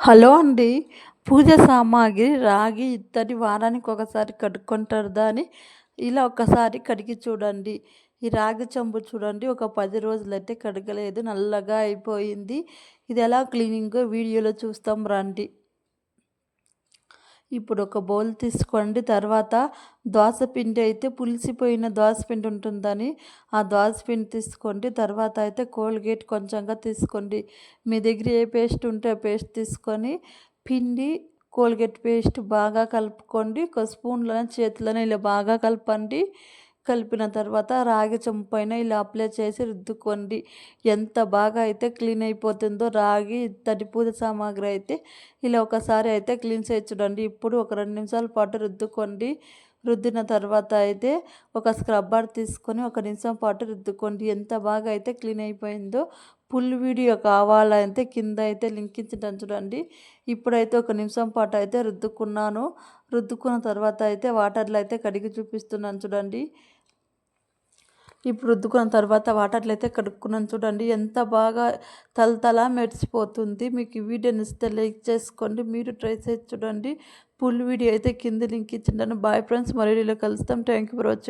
Hello అండి. పూజ సామాగ్రి రాగి ఇత్తడి వారానికి ఒకసారి కడుక్కుంటారు దాని ఇలా ఒకసారి కడిగి చూడండి. ఈ రాగి చెంబు చూడండి. ఒక పది రోజులైతే కడగలేదు. నల్లగా అయిపోయింది. ఇది ఎలా క్లీనింగ్ వీడియోలో చూస్తాం రండి. ఇప్పుడు ఒక బౌల్ తీసుకోండి. తర్వాత దోసపిండి అయితే పులిసిపోయిన దోసపిండి ఉంటుందని ఆ దోసపిండి తీసుకోండి. తర్వాత అయితే కోల్గేట్ కొంచెంగా తీసుకోండి. మీ దగ్గర ఏ పేస్ట్ ఉంటే ఆ పేస్ట్ తీసుకొని పిండి కోల్గేట్ పేస్ట్ బాగా కలుపుకోండి. ఒక స్పూన్లోనే చేతిలోనే ఇలా బాగా కలపండి. కలిపిన తర్వాత రాగి చెంపు పైన ఇలా అప్లై చేసి రుద్దుకోండి. ఎంత బాగా అయితే క్లీన్ అయిపోతుందో రాగి తడి పూజ సామాగ్రి అయితే ఇలా ఒకసారి అయితే క్లీన్ చేసి చూడండి. ఇప్పుడు ఒక రెండు నిమిషాల పాటు రుద్దుకోండి. రుద్దిన తర్వాత అయితే ఒక స్క్రబ్బర్ తీసుకొని ఒక నిమిషం పాటు రుద్దుకోండి. ఎంత బాగా అయితే క్లీన్ అయిపోయిందో ఫుల్ వీడియో కావాలంటే కింద అయితే లింక్ ఇచ్చింటాను చూడండి. ఇప్పుడైతే ఒక నిమిషం పాటు అయితే రుద్దుకున్నాను. రుద్దుకున్న తర్వాత అయితే వాటర్లో అయితే కడిగి చూపిస్తున్నాను చూడండి. ఇప్పుడు రుద్దుకున్న తర్వాత వాటర్లో అయితే కడుక్కున్నాను చూడండి. ఎంత బాగా తలతల మెరిసిపోతుంది. మీకు ఈ వీడియో ఇస్తే లైక్ చేసుకోండి. మీరు ట్రై చేసి చూడండి. ఫుల్ వీడియో అయితే కింద లింక్ ఇచ్చిండను బాయ్ ఫ్రెండ్స్ మరీ కలుస్తాం. Thank you for watching.